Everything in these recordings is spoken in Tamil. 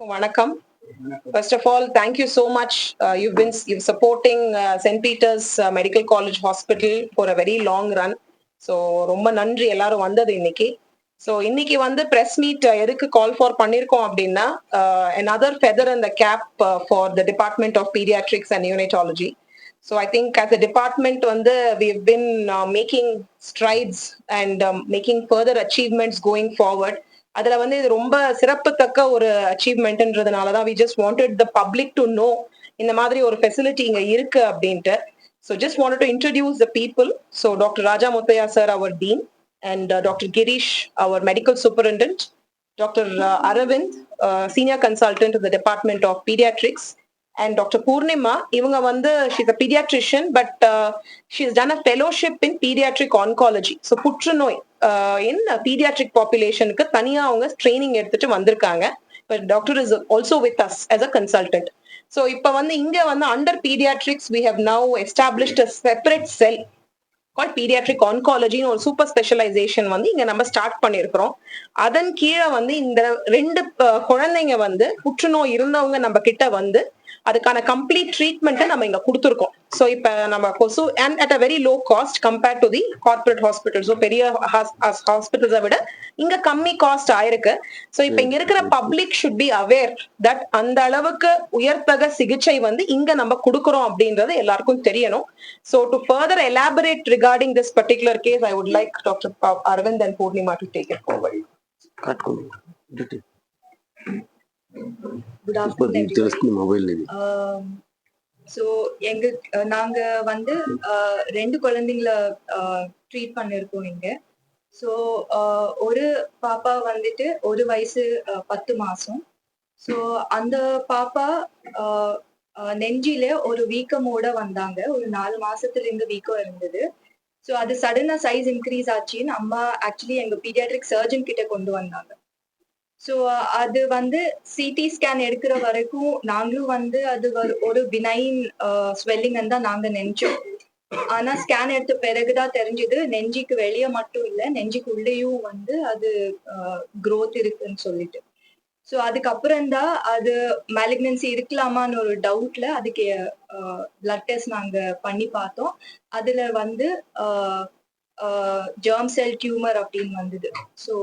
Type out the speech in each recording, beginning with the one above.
Vanakkam. First of all, thank you so much. Uh, you've been you've supporting uh, St. Peter's uh, Medical College Hospital for a very long run. So ரொம்ப நன்றி எல்லாரும் வந்தது இன்னைக்கு ஸோ இன்னைக்கு வந்து ப்ரெஸ் மீட் எதுக்கு கால் ஃபார் பண்ணியிருக்கோம் அப்படின்னா another feather in the cap uh, for the Department of Pediatrics and Neonatology. So I think as a department வந்து we've been uh, making strides and um, making further achievements going forward. அதுல வந்து இது ரொம்ப சிறப்புத்தக்க ஒரு அச்சீவ்மெண்ட்ன்றதுனாலதான் we just wanted the public to know இந்த மாதிரி ஒரு ஃபெசிலிட்டி இங்க இருக்கு அப்படின்ட்டு. So just wanted to introduce the people so doctor Raja Muthiah sir our dean and doctor Girish our medical superintendent doctor Aravind senior consultant the department of paediatrics and doctor Poornima இவங்க வந்து she's a paediatrician but she's done a fellowship in paediatric oncology so புற்றுநோய் இன் பீடியாட்ரிக் பாப்புலேஷனுக்கு தனியா அவங்க ட்ரைனிங் எடுத்துட்டு வந்திருக்காங்க. But doctor is also with us as a consultant so இப்போ வந்து இங்க வந்து under paediatrics we have now established a separate cell call paediatric ஆன்காலஜின்னு ஒரு சூப்பர் ஸ்பெஷலைசேஷன் வந்து இங்க நம்ம ஸ்டார்ட் பண்ணியிருக்கிறோம் அதன் கீழே வந்து இந்த ரெண்டு குழந்தைங்க வந்து புற்றுநோய் இருந்தவங்க நம்ம கிட்ட வந்து அதுக்கான கம்ப்ளீட் ட்ரீட்மெண்ட்டை நம்ம இங்க கொடுத்துருக்கோம். ஸோ இப்போ நம்ம கொசு and at a very low cost compare to the corporate ஹாஸ்பிட்டல்ஸோ பெரிய ஹாஸ்பிட்டல்ஸை விட இங்க கம்மி காஸ்ட் ஆயிருக்கு. ஸோ இப்போ இங்க இருக்கிற public should be aware that அந்த அளவுக்கு உயர்த்தக சிகிச்சை வந்து இங்க நம்ம கொடுக்குறோம் அப்படின்றது எல்லாருக்கும் தெரியணும். So to further elaborate regarding this particular case I would like doctor Aravind and Poornima to take it over good afternoon mobile so எங்க நாங்க வந்து ரெண்டு குழந்தைங்கள ட்ரீட் பண்ணிருக்கோம் இங்க. ஸோ ஒரு பாப்பா வந்துட்டு ஒரு வயசு பத்து மாசம். ஸோ அந்த பாப்பா நெஞ்சில ஒரு வீக்கமோட வந்தாங்க. ஒரு நாலு மாசத்துல இருந்து வீக்கம் இருந்தது. ஸோ அது சடனா சைஸ் இன்க்ரீஸ் ஆச்சுன்னு அம்மா ஆக்சுவலி எங்க பீடியாட்ரிக் சர்ஜன் கிட்ட கொண்டு வந்தாங்க. ஸோ அது வந்து சிடி ஸ்கேன் எடுக்கிற வரைக்கும் நாங்களும் வந்து அது ஒரு- ஒரு பினைன் ஸ்வெல்லிங் தான் நாங்க நினைச்சோம். ஆனா ஸ்கேன் எடுத்த பிறகுதான் தெரிஞ்சது. நெஞ்சிக்கு வெளியே மட்டும் இல்ல நெஞ்சுக்கு உள்ளேயும் வந்து அது க்ரோத் இருக்குன்னு சொல்லிட்டு. ஸோ அதுக்கப்புறம் தான் அது மேலிக்னன்சி இருக்கலாமான்னு ஒரு டவுட்ல அதுக்கு பிளட் டெஸ்ட் நாங்க பண்ணி பார்த்தோம். அதுல வந்து ஜெர்ம் செல் டியூமர் அப்படின்னு வந்தது. ஸோ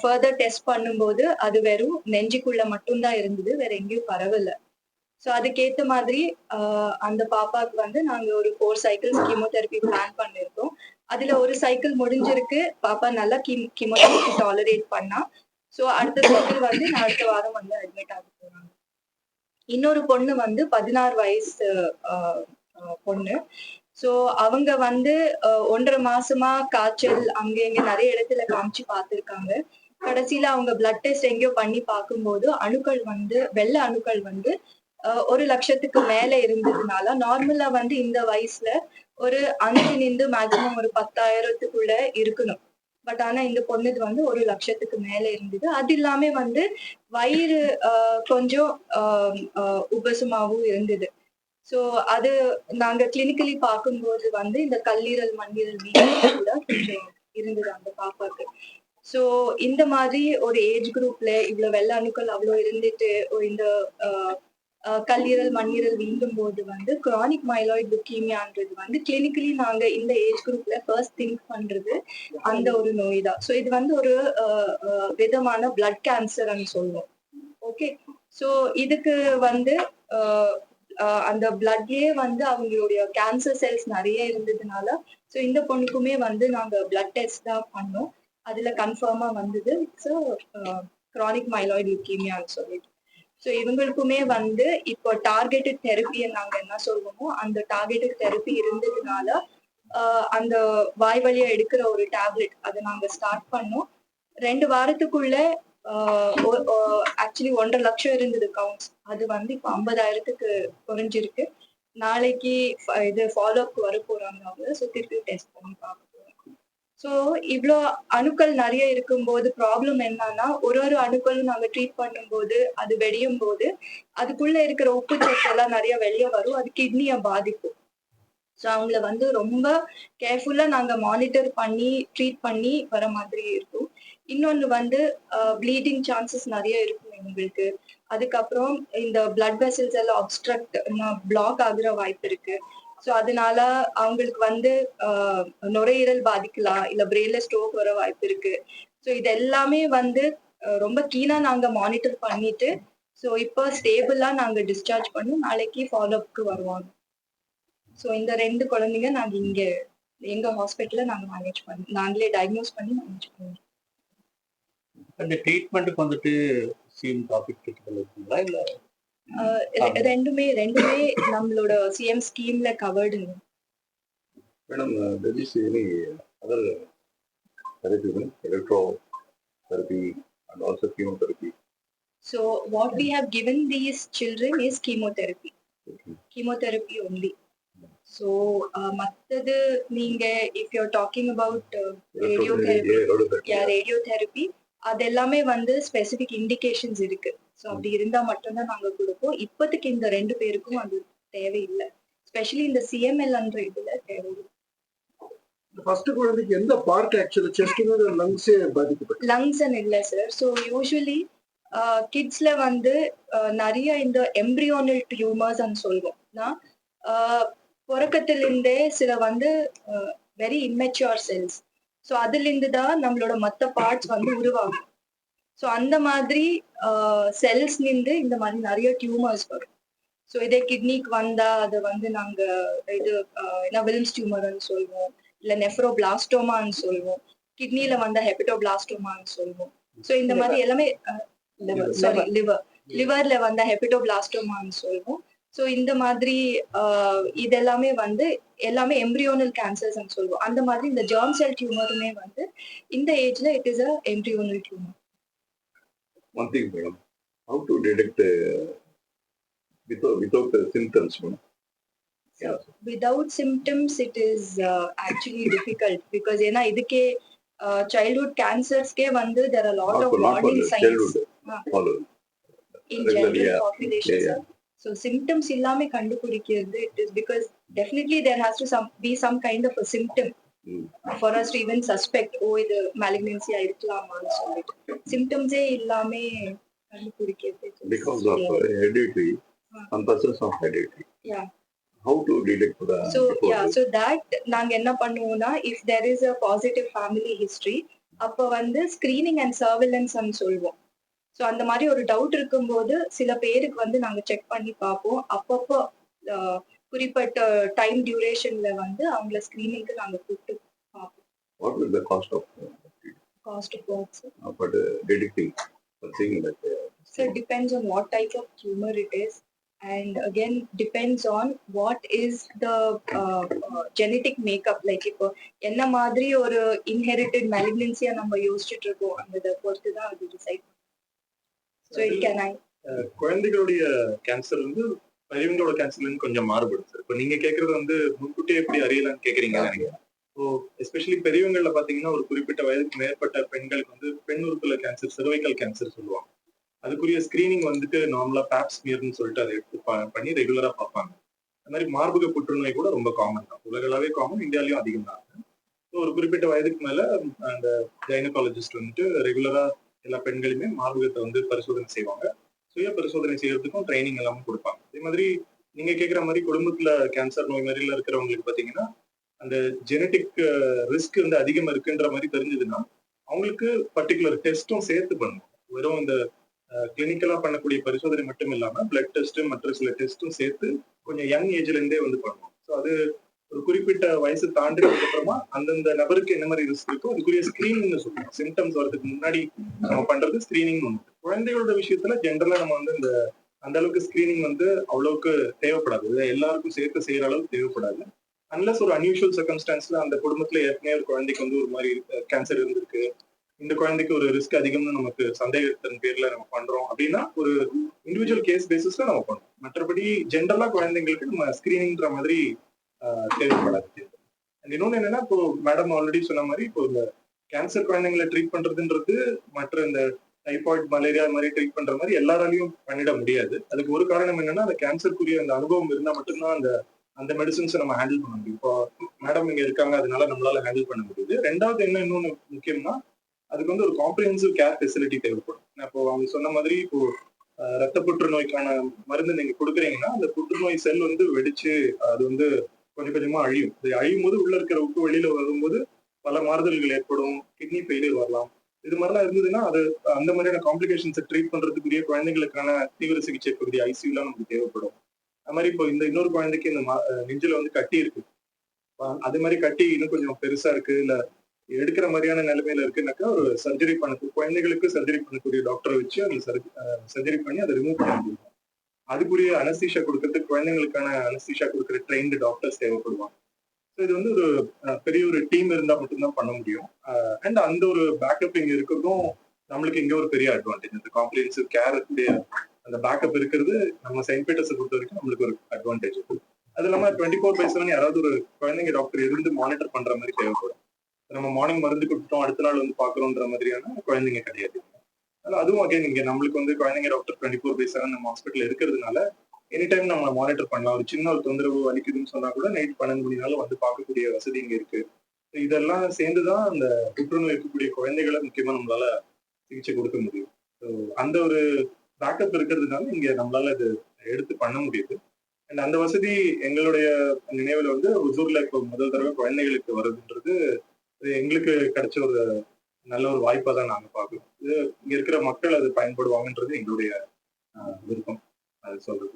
ஃபர்தர் டெஸ்ட் பண்ணும்போது அது வெறும் நெஞ்சுக்குள்ள மட்டும்தான் இருந்தது வேற எங்கேயும் பரவல. ஸோ அதுக்கேத்த மாதிரி ஆஹ் அந்த பாப்பாவுக்கு வந்து நாங்க ஒரு ஃபோர் சைக்கிள்ஸ் கீமோதெரப்பி பிளான் பண்ணிருக்கோம். அதுல ஒரு சைக்கிள் முடிஞ்சிருக்கு. பாப்பா நல்லா கீ கீமோதெரப்பி டாலரேட் பண்ணா. ஸோ அடுத்த சைக்கிள் வந்து நான் அடுத்த வாரம் வந்து அட்மிட் ஆக போறாங்க இன்னொரு பொண்ணு வந்து பதினாறு வயசு ஆஹ் பொண்ணு. சோ அவங்க வந்து ஒன்றரை மாசமா காய்ச்சல் அங்க இங்க நிறைய இடத்துல காமிச்சு பார்த்திருக்காங்க. கடைசியில அவங்க பிளட் டெஸ்ட் எங்கேயோ பண்ணி பார்க்கும்போது அணுக்கள் வந்து வெள்ளை அணுக்கள் வந்து ஒரு லட்சத்துக்கு மேல இருந்ததுனால நார்மலா வந்து இந்த வயசுல ஒரு அஞ்சு நின்று மேக்சிமம் ஒரு பத்தாயிரத்துக்குள்ள இருக்கணும். பட் ஆனா இந்த பொண்ணுது வந்து ஒரு லட்சத்துக்கு மேல இருந்தது. அது இல்லாம வந்து வயிறு கொஞ்சம் அஹ், அஹ், உபசமாவும் இருந்தது. சோ அது நாங்க கிளினிக்கலி பார்க்கும்போது வந்து இந்த கல்லீரல் மண்ணீரல் வீக்கம் கூட கொஞ்சம் இருந்தது அந்த பாப்பாக்கு. சோ இந்த மாதிரி ஒரு ஏஜ் குரூப்ல இவ்வளவு வெள்ள அணுக்கள் அவ்வளவு இருந்துட்டு இந்த ஆஹ், கல்லீரல் மண்ணீரல் வீங்கும் போது வந்து கிரானிக் மைலாய்ட் லுக்கீமியான்றது வந்து கிளினிக்கலி நாங்க இந்த ஏஜ் குரூப்ல ஃபர்ஸ்ட் திங்க் பண்றது அந்த ஒரு நோய் தான். ஸோ இது வந்து ஒரு விதமான பிளட் கேன்சர்னு சொல்லுவோம். ஓகே ஸோ இதுக்கு வந்து ஆஹ் அந்த பிளட்லயே வந்து அவங்களுடைய கேன்சர் செல்ஸ் நிறைய இருந்ததுனால ஸோ இந்த பொண்ணுக்குமே வந்து நாங்க பிளட் டெஸ்ட் தான் பண்ணோம். அதுல கன்ஃபார்மா வந்தது. ஸோ க்ரானிக் மைலாய்டு லுக்கீமியான்னு சொல்லிட்டு. ஸோ இவங்களுக்குமே வந்து இப்போ டார்கெட்டட் தெரப்பியை நாங்க என்ன சொல்லுவோமோ அந்த டார்கெட்டட் தெரப்பி இருந்ததுனால அந்த வாய் வழியா எடுக்கிற ஒரு டேப்லெட் அதை நாங்க ஸ்டார்ட் பண்ணோம். ரெண்டு வாரத்துக்குள்ள ஆக்சுவலி ஒன்றரை லட்சம் இருந்தது கவுண்ட்ஸ் அது வந்து இப்போ ஐம்பதாயிரத்துக்கு குறைஞ்சிருக்கு. நாளைக்கு இது ஃபாலோ அப் வர போறாங்க அவங்க. ஸோ திருப்பி டெஸ்ட் பண்ணி பார்க்க ஸோ இவ்வளோ அணுக்கள் நிறைய இருக்கும்போது ப்ராப்ளம் என்னன்னா ஒரு ஒரு அணுக்களும் நாங்கள் ட்ரீட் பண்ணும்போது அது வெடியும் போது அதுக்குள்ள இருக்கிற உப்பு சத்து எல்லாம் நிறைய வெளியே வரும். அது கிட்னியை பாதிக்கும். ஸோ அவங்கள வந்து ரொம்ப கேர்ஃபுல்லாக நாங்கள் மானிட்டர் பண்ணி ட்ரீட் பண்ணி வர மாதிரி இருக்கும். இன்னொன்று வந்து ப்ளீடிங் சான்சஸ் நிறைய இருக்கும் இவங்களுக்கு அதுக்கப்புறம் இந்த பிளட் வெசல்ஸ் எல்லாம் அப்ஸ்ட்ரக்ட் பிளாக் ஆகுற வாய்ப்பு இருக்கு. ஸோ அதனால அவங்களுக்கு வந்து நுரையீரல் பாதிக்கலாம் இல்லை பிரெயின்ல ஸ்ட்ரோக் வர வாய்ப்பு இருக்கு. ஸோ இது எல்லாமே வந்து ரொம்ப கீனா நாங்கள் மானிட்டர் பண்ணிட்டு ஸோ இப்போ ஸ்டேபிளாக நாங்கள் டிஸ்சார்ஜ் பண்ணி நாளைக்கு ஃபாலோஅப்க்கு வருவாங்க. ஸோ இந்த ரெண்டு குழந்தைங்க நாங்கள் இங்கே எங்கள் ஹாஸ்பிட்டலில் நாங்கள் மேனேஜ் பண்ணி நாங்களே டயக்னோஸ் பண்ணி மேனேஜ் பண்ணுவோம் அந்த ட்ரீட்மெண்ட்டுக்கு வந்துட்டு சீம் டாபிக் கிரிட்டிக்கல் இருக்குங்களா? இல்ல ரெண்டுமே ரெண்டுமே நம்மளோட சிஎம் ஸ்கீம்ல கவர்டுங்க there is any other therapy, electrotherapy and also chemotherapy. So what we have given these children is chemotherapy chemotherapy only so மற்றது நீங்க if you're talking about radio therapy. Yeah radio therapy அது எல்லாமே வந்து ஸ்பெசிபிக் இண்டிகேஷன்ஸ் இருக்கு. ஸோ அப்படி இருந்தா மட்டும்தான் நாங்க கொடுப்போம். இப்போதைக்கு இந்த ரெண்டு பேருக்கும் அது தேவையில்லை. ஸ்பெஷலி இந்த சிஎம்எல்ன்ற இதுல தேவையில்லை. ஃபர்ஸ்ட் குழந்தைக்கு எந்த பார்ட் ஆக்சுவலி செஸ்ட் லங்ஸே பாதிக்கப்பட்டு லங்ஸ் இல்லை சார் ஸோ யூஸ்வலி கிட்ஸ்ல வந்து நிறைய இந்த எம்ப்ரியோனல் டியூமர்ஸ் சொல்லுவோம் நான் பிறக்கத்திலிருந்தே சில வந்து வெரி இம்மெச்சுவர் செல்ஸ் ஸோ அதுலேருந்து தான் நம்மளோட மற்ற பார்ட்ஸ் வந்து உருவாகும். ஸோ அந்த மாதிரி செல்ஸ் நின்று இந்த மாதிரி நிறைய டியூமர்ஸ் வரும். ஸோ இதே கிட்னிக்கு வந்தா அதை வந்து நாங்க இது என்ன வில்ம்ஸ் டியூமர்னு சொல்லுவோம். இல்ல நெஃப்ரோபிளாஸ்டோமான்னு சொல்லுவோம். கிட்னில வந்தா ஹெபிடோபிளாஸ்டோமான்னு சொல்லுவோம். ஸோ இந்த மாதிரி எல்லாமே சாரி லிவர் லிவர்ல வந்தா ஹெபிடோபிளாஸ்டோமான்னு சொல்லுவோம். ஸோ இந்த மாதிரி இதெல்லாமே வந்து எல்லாமே எம்ப்ரியோனல் கேன்சர்ஸ் சொல்லுவோம் அந்த மாதிரி இந்த ஜெர்ம் செல் டியூமருமே வந்து இந்த ஏஜ்ல it is a embryonal tumour how to detect uh, without, without the symptoms, madam? Yeah. without symptoms it is uh, actually difficult because ஏன்னா இதுக்கே சைல்ட்ஹுட் கேன்சர்ஸ்க்கே வந்து there are a lot Not of for, not for Ah. so symptoms இல்லாம கண்டுபிடிக்கிறது it is because definitely there has to some be some kind of a symptom Mm. for us to even suspect ஓ இது malignancy இருக்கலாமான்னு சொல்லிட்டு ஏ இல்லாம கண்டுபிடிக்கிறது uh, Ah. before yeah this? so that நாங்க என்ன பண்ணுவோம்னா if there is a positive family history அப்ப வந்து ஸ்கிரீனிங் அண்ட் சர்வேலன்ஸ் சொல்லுவோம் ஸோ அந்த மாதிரி ஒரு டவுட் இருக்கும்போது சில பேருக்கு வந்து நாங்க செக் பண்ணி பார்ப்போம் அப்பப்போ குறிப்பிட்ட டைம் டியூரேஷன்ல வந்து அவங்கள ஸ்கிரீனிங்க்கு நாங்க கூப்பிட்டு பார்ப்போம் uh, cost uh, for the detecting, for seeing that? uh, So it depends on what type of tumor it is. And again, depends on what is the uh, uh, genetic makeup. Like இப்போ என்ன மாதிரி ஒரு inherited malignancy நம்ம யோசிச்சுட்டு இருக்கோம் அந்த பொறுத்து தான் அது decide so it can I குழந்தைகளுடைய கேன்சர் வந்து பெரியவங்களோட கேன்சர்ல இருந்து கொஞ்சம் மாறுபடும் சார் இப்போ நீங்க கேக்குறது வந்து முன்கூட்டியே எப்படி அறியலாம்னு கேக்குறீங்க நினைக்கிறேன். ஸோ எஸ்பெஷலி பெரியவங்கள்ல பாத்தீங்கன்னா ஒரு குறிப்பிட்ட வயதுக்கு மேற்பட்ட பெண்களுக்கு வந்து பெண் உறுப்புல கேன்சர் cervical கேன்சர் சொல்லுவாங்க. அதுக்குரிய ஸ்கிரீனிங் வந்துட்டு நார்மலா பேப் ஸ்மியர்னு சொல்லிட்டு அதை எடுத்து பண்ணி ரெகுலரா பார்ப்பாங்க. அந்த மாதிரி மார்பக புற்றுநோய் கூட ரொம்ப காமன் தான். உலகளவே காமன் இந்தியாலயும் அதிகம் தான் ஸோ ஒரு குறிப்பிட்ட வயதுக்கு மேல அந்த கைனகாலஜிஸ்ட் வந்துட்டு ரெகுலரா எல்லா பெண்களுமே மார்பகத்தை வந்து பரிசோதனை செய்வாங்க. சுய பரிசோதனை செய்யறதுக்கும் ட்ரைனிங் எல்லாமே கொடுப்பாங்க. அதே மாதிரி நீங்க கேட்குற மாதிரி குடும்பத்துல கேன்சர் நோய் மாதிரில இருக்கிறவங்களுக்கு பாத்தீங்கன்னா அந்த ஜெனட்டிக் ரிஸ்க் வந்து அதிகமா இருக்குன்ற மாதிரி தெரிஞ்சதுன்னா அவங்களுக்கு பர்டிகுலர் டெஸ்ட்டும் சேர்த்து பண்ணுவோம் வெறும் இந்த கிளினிக்கலா பண்ணக்கூடிய பரிசோதனை மட்டும் இல்லாம பிளட் டெஸ்ட் மற்ற சில டெஸ்ட்டும் சேர்த்து கொஞ்சம் யங் ஏஜ்ல இருந்தே வந்து பண்ணுவோம் ஸோ அது ஒரு குறிப்பிட்ட வயசு தாண்டினதுக்கு அப்புறமா அந்தந்த நபருக்கு என்ன மாதிரி ரிஸ்க் இருக்கோ அதுக்குரிய ஸ்கிரீனிங்னு சொல்லுவோம் சிம்டம்ஸ் வரதுக்கு முன்னாடி நம்ம பண்றது ஸ்கிரீனிங் ஒன்று குழந்தைகளோட விஷயத்துல ஜென்ரலா நம்ம வந்து இந்த அந்த அளவுக்கு ஸ்கிரீனிங் வந்து அவ்வளவுக்கு தேவைப்படாது. எல்லாருக்கும் சேர்த்து செய்யற அளவுக்கு தேவைப்படாது. அன்லஸ் ஒரு அன்யூஷுவல் சர்க்கம்ஸ்டான்ஸ்ல அந்த குடும்பத்துல ஏற்கனவே ஒரு குழந்தைக்கு வந்து ஒரு மாதிரி கேன்சர் இருந்திருக்கு. இந்த குழந்தைக்கு ஒரு ரிஸ்க் அதிகம்னு நமக்கு சந்தேகத்தின் பேர்ல நம்ம பண்றோம் அப்படின்னா ஒரு இண்டிவிஜுவல் கேஸ் பேசிஸ்ல நம்ம பண்றோம். மற்றபடி ஜென்ரலா குழந்தைங்களுக்கு நம்ம ஸ்கிரீனிங்ன்ற மாதிரி தேவைப்படாது. And இன்னொன்னு என்னன்னா இப்போ மேடம் ஆல்ரெடி சொன்ன மாதிரி இப்போ இந்த கேன்சர் குழந்தைங்களை ட்ரீட் பண்றதுன்றது மற்ற இந்த டைபாய்டு மலேரியா மாதிரி ட்ரீட் பண்ற மாதிரி எல்லாராலையும் பண்ணிட முடியாது. அதுக்கு ஒரு காரணம் என்னன்னா அந்த கேன்சருக்குரிய அந்த அனுபவம் இருந்தா மட்டும்தான் அந்த அந்த மெடிசன்ஸை நம்ம ஹேண்டில் பண்ண முடியும். இப்போ மேடம் இங்க இருக்காங்க அதனால நம்மளால ஹேண்டில் பண்ண முடியுது. ரெண்டாவது என்ன இன்னொன்று முக்கியம்னா அதுக்கு வந்து ஒரு காம்ப்ரிஹென்சிவ் கேர் ஃபெசிலிட்டி தேவைப்படும். இப்போ அவங்க சொன்ன மாதிரி இப்போ ரத்த புற்றுநோய்க்கான மருந்து நீங்க கொடுக்குறீங்கன்னா அந்த புற்றுநோய் செல் வந்து வெடிச்சு அது வந்து கொஞ்சம் கொஞ்சமா அழியும். இது அழியும் போது உள்ள இருக்கிற உப்பு வெளியில வரும்போது பல மாறுதல்கள் ஏற்படும். கிட்னி ஃபெயிலியர் வரலாம். இது மாதிரிலாம் இருந்ததுன்னா அது அந்த மாதிரியான காம்ப்ளிகேஷன்ஸை ட்ரீட் பண்றதுக்குரிய குழந்தைங்களுக்கான தீவிர சிகிச்சை பகுதி ஐசியூலாம் நமக்கு தேவைப்படும். அது மாதிரி இப்போ இந்த இன்னொரு குழந்தைக்கு இந்த மா- நெஞ்சில வந்து கட்டி இருக்கு. அது மாதிரி கட்டி இன்னும் கொஞ்சம் பெருசா இருக்கு. இல்ல எடுக்கிற மாதிரியான நிலைமையில இருக்குனாக்கா ஒரு சர்ஜரி பண்ண குழந்தைகளுக்கு சர்ஜரி பண்ணக்கூடிய டாக்டரை வச்சு அந்த சர்ஜரி பண்ணி அதை ரிமூவ் பண்ண முடியும். அதுக்குரிய அனஸ்தீஷா கொடுக்கறதுக்கு குழந்தைங்களுக்கான அனஸ்தீஷா கொடுக்குற ட்ரெயின்டு டாக்டர்ஸ் தேவைப்படுவாங்க. ஸோ இது வந்து ஒரு பெரிய ஒரு டீம் இருந்தால் மட்டும்தான் பண்ண முடியும். அண்ட் அந்த ஒரு பேக்கப் இங்கே இருக்கிறதும் நம்மளுக்கு இங்கே ஒரு பெரிய அட்வான்டேஜ் இந்த காம்ப்ரிஹென்சிவ் கேருடைய அந்த பேக்கப் இருக்கிறது நம்ம செயின்ட் பீட்டர்ஸை பொறுத்த வரைக்கும் நம்மளுக்கு ஒரு அட்வான்டேஜ் அது இல்லாமல் டுவெண்ட்டி ஃபோர் பை செவன் யாராவது ஒரு குழந்தைங்க டாக்டர் இருந்து மானிட்டர் பண்ற மாதிரி தேவைப்படும். நம்ம மார்னிங் மருந்து கொடுத்துட்டோம் அடுத்த நாள் வந்து பார்க்குறோன்ற மாதிரியான குழந்தைங்க கிடையாது. அதுவும் அகைன் இங்க நம்மளுக்கு வந்து குழந்தைங்க doctor twenty four by seven நம்ம ஹாஸ்பிட்டல் இருக்கிறதுனால எனி டைம் நம்ம மானிட்டர் பண்ணலாம். ஒரு சின்ன ஒரு தொந்தரவு வலிக்குதுன்னு சொன்னா கூட நைட் பன்னெண்டு மணினாலும் வந்து பார்க்கக்கூடிய வசதி இங்க இருக்கு. இதெல்லாம் சேர்ந்துதான் அந்த புற்றுநோய் இருக்கக்கூடிய குழந்தைகளை முக்கியமா நம்மளால சிகிச்சை கொடுக்க முடியும். ஸோ அந்த ஒரு பேக்கப் இருக்கிறதுனால இங்க நம்மளால இது எடுத்து பண்ண முடியுது. அண்ட் அந்த வசதி எங்களுடைய நினைவுல வந்து ஹுசூர்ல இப்போ முதல் தடவை குழந்தைகளுக்கு வருதுன்றது எங்களுக்கு கிடைச்ச ஒரு நல்ல ஒரு வாய்ப்பா தான் நாங்க பார்க்குறோம். இங்க இருக்கிற மக்கள் அது பயன்படுவாங்கன்றது எங்களுடைய விருப்பம். அது சொல்றது.